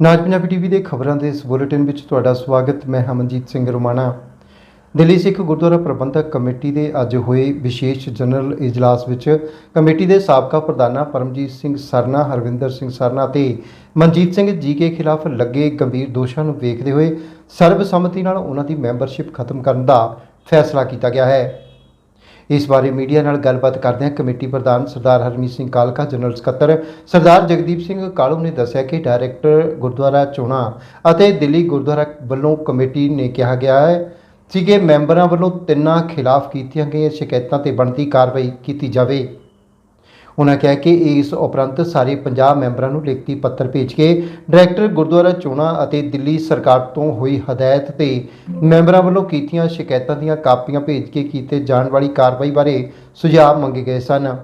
ਨਾਜ Punjabi TV ਦੇ ਖਬਰਾਂ ਦੇ ਇਸ ਬੁਲੇਟਿਨ ਵਿੱਚ ਤੁਹਾਡਾ ਸਵਾਗਤ, ਮੈਂ ਹਮਨਜੀਤ ਸਿੰਘ ਰੋਮਾਣਾ। ਦਿੱਲੀ ਸਿੱਖ ਗੁਰਦੁਆਰਾ ਪ੍ਰਬੰਧਕ ਕਮੇਟੀ ਦੇ ਅੱਜ ਹੋਏ ਵਿਸ਼ੇਸ਼ ਜਨਰਲ ਇਜਲਾਸ ਵਿੱਚ ਕਮੇਟੀ ਦੇ ਸਾਬਕਾ ਪ੍ਰਧਾਨਾਂ ਪਰਮਜੀਤ ਸਿੰਘ ਸਰਨਾ, ਹਰਵਿੰਦਰ ਸਿੰਘ ਸਰਨਾ ਤੇ ਮਨਜੀਤ ਸਿੰਘ ਜੀ ਕੇ ਖਿਲਾਫ ਲੱਗੇ ਗੰਭੀਰ ਦੋਸ਼ਾਂ ਨੂੰ ਵੇਖਦੇ ਹੋਏ ਸਰਬਸੰਮਤੀ ਨਾਲ ਉਹਨਾਂ ਦੀ ਮੈਂਬਰਸ਼ਿਪ ਖਤਮ ਕਰਨ ਦਾ ਫੈਸਲਾ ਕੀਤਾ ਗਿਆ ਹੈ। ਇਸ ਬਾਰੇ ਮੀਡੀਆ ਨਾਲ ਗੱਲਬਾਤ ਕਰਦਿਆਂ ਕਮੇਟੀ ਪ੍ਰਧਾਨ ਸਰਦਾਰ ਹਰਮੀਤ ਸਿੰਘ ਕਾਲਕਾ, ਜਨਰਲ ਸਕੱਤਰ ਸਰਦਾਰ ਜਗਦੀਪ ਸਿੰਘ ਕਾਲੂ ਨੇ ਦੱਸਿਆ ਕਿ ਡਾਇਰੈਕਟਰ ਗੁਰਦੁਆਰਾ ਚੋਣਾਂ ਅਤੇ ਦਿੱਲੀ ਗੁਰਦੁਆਰਾ ਵੱਲੋਂ ਕਮੇਟੀ ਨੇ ਕਿਹਾ ਗਿਆ ਹੈ ਸੀ ਕਿ ਮੈਂਬਰਾਂ ਵੱਲੋਂ ਤਿੰਨਾਂ ਖਿਲਾਫ ਕੀਤੀਆਂ ਗਈਆਂ ਸ਼ਿਕਾਇਤਾਂ ਤੇ ਬਣਦੀ ਕਾਰਵਾਈ ਕੀਤੀ ਜਾਵੇ। ਉਨ੍ਹਾਂ ਕਿਹਾ ਕਿ ਇਸ ਉਪਰੰਤ ਸਾਰੇ 50 ਮੈਂਬਰਾਂ ਨੂੰ ਲਿਖਤੀ ਪੱਤਰ ਭੇਜ ਕੇ ਡਾਇਰੈਕਟਰ ਗੁਰਦੁਆਰਾ ਚੋਣਾਂ ਅਤੇ ਦਿੱਲੀ ਸਰਕਾਰ ਤੋਂ ਹੋਈ ਹਦਾਇਤ ਤੇ ਮੈਂਬਰਾਂ ਵੱਲੋਂ ਕੀਤੀਆਂ ਸ਼ਿਕਾਇਤਾਂ ਦੀਆਂ ਕਾਪੀਆਂ ਭੇਜ ਕੇ ਕੀਤੇ ਜਾਣ ਵਾਲੀ ਕਾਰਵਾਈ ਬਾਰੇ ਸੁਝਾਅ ਮੰਗੇ ਗਏ ਸਨ।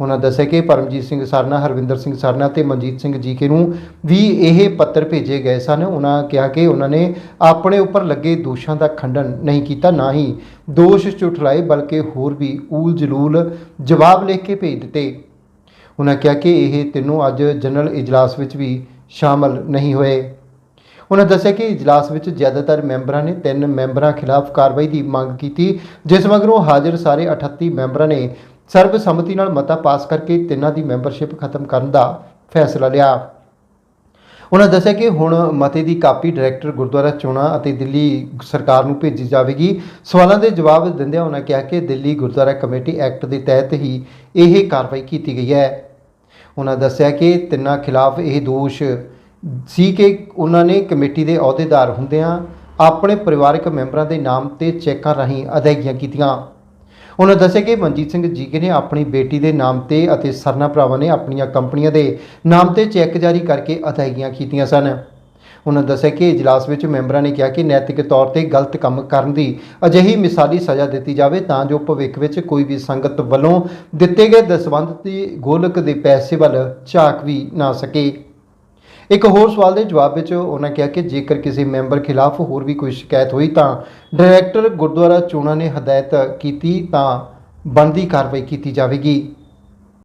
ਉਹਨਾਂ ਦੱਸਿਆ ਕਿ ਪਰਮਜੀਤ ਸਿੰਘ ਸਰਨਾ, ਹਰਵਿੰਦਰ ਸਿੰਘ ਸਰਨਾ ਤੇ ਮਨਜੀਤ ਸਿੰਘ ਜੀਕੇ ਨੂੰ ਵੀ ਇਹ ਪੱਤਰ ਭੇਜੇ ਗਏ ਸਨ। ਉਹਨਾਂ ਕਿਹਾ ਕਿ ਉਹਨਾਂ ਨੇ ਆਪਣੇ ਉੱਪਰ ਲੱਗੇ ਦੋਸ਼ਾਂ ਦਾ ਖੰਡਨ ਨਹੀਂ ਕੀਤਾ, ਨਾ ਹੀ ਦੋਸ਼ ਝੁਠਲਾਏ, ਬਲਕਿ ਹੋਰ ਵੀ ਊਲ ਜਲੂਲ ਜਵਾਬ ਲਿਖ ਕੇ ਭੇਜ ਦਿੱਤੇ। ਉਹਨਾਂ ਕਿਹਾ ਕਿ ਇਹ ਤਿੰਨੋਂ ਅੱਜ ਜਨਰਲ ਇਜਲਾਸ ਵਿੱਚ ਵੀ ਸ਼ਾਮਲ ਨਹੀਂ ਹੋਏ। ਉਹਨਾਂ ਦੱਸਿਆ ਕਿ ਇਜਲਾਸ ਵਿੱਚ ਜ਼ਿਆਦਾਤਰ ਮੈਂਬਰਾਂ ਨੇ ਤਿੰਨ ਮੈਂਬਰਾਂ ਖਿਲਾਫ ਕਾਰਵਾਈ ਦੀ ਮੰਗ ਕੀਤੀ, ਜਿਸ ਮਗਰੋਂ ਹਾਜ਼ਰ ਸਾਰੇ 38 ਮੈਂਬਰਾਂ ਨੇ ਸਰਬਸੰਮਤੀ ਨਾਲ ਮਤਾ ਪਾਸ ਕਰਕੇ ਤਿੰਨਾਂ ਦੀ ਮੈਂਬਰਸ਼ਿਪ ਖਤਮ ਕਰਨ ਦਾ ਫੈਸਲਾ ਲਿਆ। ਉਹਨਾਂ ਦੱਸਿਆ ਕਿ ਹੁਣ ਮਤੇ ਦੀ ਕਾਪੀ ਡਾਇਰੈਕਟਰ ਗੁਰਦੁਆਰਾ ਚੋਣਾਂ ਅਤੇ ਦਿੱਲੀ ਸਰਕਾਰ ਨੂੰ ਭੇਜੀ ਜਾਵੇਗੀ। ਸਵਾਲਾਂ ਦੇ ਜਵਾਬ ਦਿੰਦਿਆਂ ਉਨ੍ਹਾਂ ਕਿਹਾ ਕਿ ਦਿੱਲੀ ਗੁਰਦੁਆਰਾ ਕਮੇਟੀ ਐਕਟ ਦੇ ਤਹਿਤ ਹੀ ਇਹ ਕਾਰਵਾਈ ਕੀਤੀ ਗਈ ਹੈ। ਉਹਨਾਂ ਦੱਸਿਆ ਕਿ ਤਿੰਨਾਂ ਖਿਲਾਫ ਇਹ ਦੋਸ਼ ਸੀ ਕਿ ਉਹਨਾਂ ਨੇ ਕਮੇਟੀ ਦੇ ਅਹੁਦੇਦਾਰ ਹੁੰਦਿਆਂ ਆਪਣੇ ਪਰਿਵਾਰਕ ਮੈਂਬਰਾਂ ਦੇ ਨਾਮ ਤੇ ਚੈੱਕਾਂ ਰਾਹੀਂ ਅਦਾਇਗੀਆਂ ਕੀਤੀਆਂ। ਉਹਨਾਂ ਦੱਸਿਆ ਕਿ ਮਨਜੀਤ ਸਿੰਘ ਜੀਕੇ ਨੇ ਆਪਣੀ ਬੇਟੀ ਦੇ ਨਾਮ ਤੇ ਅਤੇ ਸਰਨਾ ਭਰਾਵਾਂ ਨੇ ਆਪਣੀਆਂ ਕੰਪਨੀਆਂ ਦੇ ਨਾਮ ਤੇ ਚੈੱਕ ਜਾਰੀ ਕਰਕੇ ਅਦਾਇਗੀਆਂ ਕੀਤੀਆਂ ਸਨ। ਉਹਨਾਂ ਦੱਸਿਆ ਕਿ ਇਜਲਾਸ ਵਿੱਚ ਮੈਂਬਰਾਂ ਨੇ ਕਿਹਾ ਕਿ ਨੈਤਿਕ ਤੌਰ ਤੇ ਗਲਤ ਕੰਮ ਕਰਨ ਦੀ ਅਜਿਹੀ ਮਿਸਾਲੀ ਸਜ਼ਾ ਦਿੱਤੀ ਜਾਵੇ ਤਾਂ ਜੋ ਭਵਿੱਖ ਵਿੱਚ ਕੋਈ ਵੀ ਸੰਗਤ ਵੱਲੋਂ ਦਿੱਤੇ ਗਏ ਦਸਵੰਧ ਦੀ ਗੋਲਕ ਦੇ ਪੈਸੇ ਵੱਲ ਝਾਕ ਵੀ ਨਾ ਸਕੇ। ਇੱਕ ਹੋਰ ਸਵਾਲ ਦੇ ਜਵਾਬ ਵਿੱਚ ਉਹਨਾਂ ਕਿਹਾ ਕਿ ਜੇਕਰ ਕਿਸੇ ਮੈਂਬਰ ਖਿਲਾਫ ਹੋਰ ਵੀ ਕੋਈ ਸ਼ਿਕਾਇਤ ਹੋਈ ਤਾਂ ਡਾਇਰੈਕਟਰ ਗੁਰਦੁਆਰਾ ਚੋਣਾਂ ਨੇ ਹਦਾਇਤ ਕੀਤੀ ਤਾਂ ਬਣਦੀ ਕਾਰਵਾਈ ਕੀਤੀ ਜਾਵੇਗੀ।